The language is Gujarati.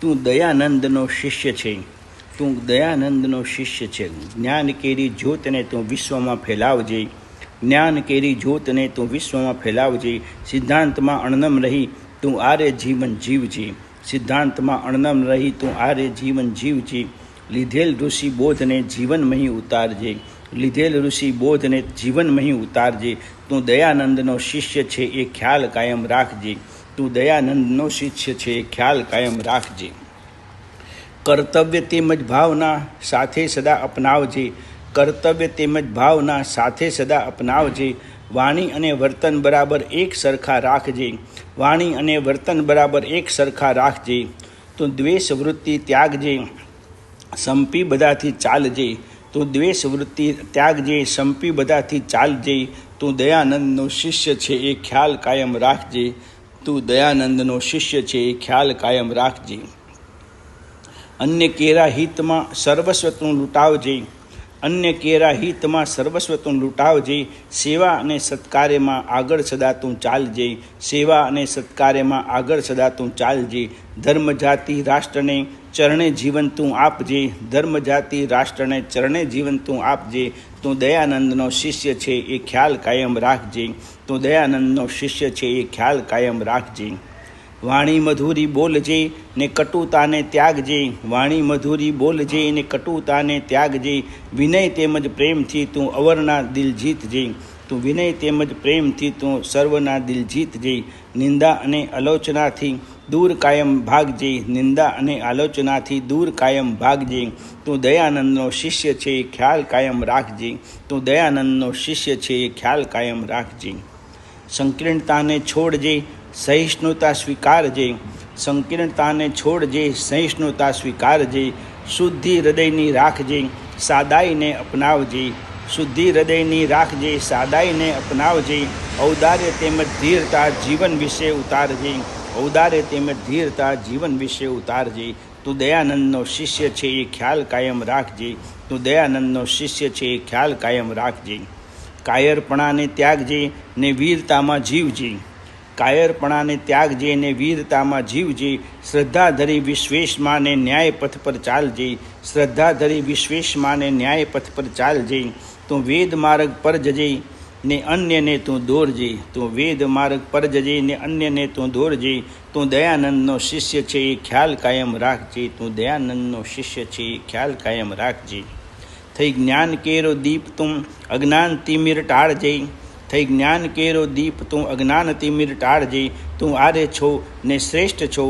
તું દયાનંદનો શિષ્ય છે. તું દયાનંદનો શિષ્ય છે. જ્ઞાન કેરી જ્યોતને તું વિશ્વમાં ફેલાવજે. જ્ઞાન કેરી જ્યોતને તું વિશ્વમાં ફેલાવજે. સિદ્ધાંતમાં અણનમ રહી તું આરે જીવન જીવજે. સિદ્ધાંતમાં અણનમ રહી તું આરે જીવન જીવજે. લીધેલ ઋષિ બોધને જીવનમહી ઉતારજે. લીધેલ ઋષિ બોધને જીવનમહી ઉતારજે. તું દયાનંદનો શિષ્ય છે એ ખ્યાલ કાયમ રાખજે. તું દયાનંદનો શિષ્ય છે એ ખ્યાલ કાયમ રાખજે. કર્તવ્ય તેમજ ભાવના સાથે સદા અપનાવજે. કર્તવ્ય તેમજ ભાવના સાથે સદા અપનાવજે. વાણી અને વર્તન બરાબર એક સરખા રાખજે. વાણી અને વર્તન બરાબર એક સરખા રાખજે. તું દ્વેષ વૃત્તિ ત્યાગજે. સંપી બધાથી ચાલજે. તું દ્વેષ વૃત્તિ ત્યાગજે. સંપી બધાથી ચાલજે. તું દયાનંદનો શિષ્ય છે એ ખ્યાલ કાયમ રાખજે. તું દયાનંદનો શિષ્ય છે એ ખ્યાલ કાયમ રાખજે. અન્ય કેરા હિતમાં સર્વસ્વ તું લૂંટાવજે. અન્ય કેરા હિતમાં સર્વસ્વ તું લૂંટાવજે, સેવા અને સત્કાર્યમાં આગળ સદા તું ચાલજે, સેવા અને સત્કાર્યમાં આગળ સદા તું ચાલજે. ધર્મ જાતિ રાષ્ટ્રને ચરણે જીવન તું આપજે ધર્મ જાતિ રાષ્ટ્રને ચરણે જીવન તું આપજે. તું દયાનંદનો શિષ્ય છે એ ખ્યાલ કાયમ રાખજે, તું દયાનંદનો શિષ્ય છે એ ખ્યાલ કાયમ રાખજે. વાણી મધુરી બોલજે ને કટુતાને ત્યાગજે, વાણી મધુરી બોલજે ને કટુતાને ત્યાગજે. વિનય તેમજ પ્રેમથી તું અવરના દિલ જીતજે, તું વિનય તેમજ પ્રેમથી તું સર્વના દિલ જીતજે. નિંદા અને આલોચનાથી દૂર કાયમ ભાગજે, નિંદા અને આલોચનાથી દૂર કાયમ ભાગજે. તું દયાનંદનો શિષ્ય છે, ખ્યાલ કાયમ રાખજે. તું દયાનંદનો શિષ્ય છે, ખ્યાલ કાયમ રાખજે. સંકીર્ણતાને છોડજે સહિષ્ણુતા સ્વીકારજે સંકીર્ણતાને છોડજે સહિષ્ણુતા સ્વીકારજે શુદ્ધિ હૃદયની રાખજે સાદાઈને અપનાવજે શુદ્ધિ હૃદયની રાખજે સાદાઈને અપનાવજે ઔદાર્ય તેમજ ધીરતા જીવન વિશે ઉતારજે ઔદાર્ય તેમજ ધીરતા જીવન વિશે ઉતારજે તું દયાનંદનો શિષ્ય છે એ ખ્યાલ કાયમ રાખજે તું દયાનંદનો શિષ્ય છે એ ખ્યાલ કાયમ રાખજે કાયરપણાને ત્યાગજે ને વીરતામાં જીવજે કાયરપણાને ત્યાગજે અને વીરતામાં જીવજે શ્રદ્ધા ધરી વિશ્વેશમાને ન્યાય પથ પર ચાલજે શ્રદ્ધા ધરી વિશ્વેશમાને ન્યાય પથ પર ચાલજે તું વેદ માર્ગ પર જજે ને અન્યને તું દોરજે તું વેદ માર્ગ પર જજે ને અન્યને તું દોરજે તું દયાનંદનો શિષ્ય છે એ ખ્યાલ કાયમ રાખજે તું દયાનંદનો શિષ્ય છે એ ખ્યાલ કાયમ રાખજે થઈ જ્ઞાન કેરો દીપ તું અજ્ઞાન તિમિર ટાળજે થઈ જ્ઞાન કેરો દીપ તું અજ્ઞાન તિમિર ટાળજે તું આરે છો ને શ્રેષ્ઠ છો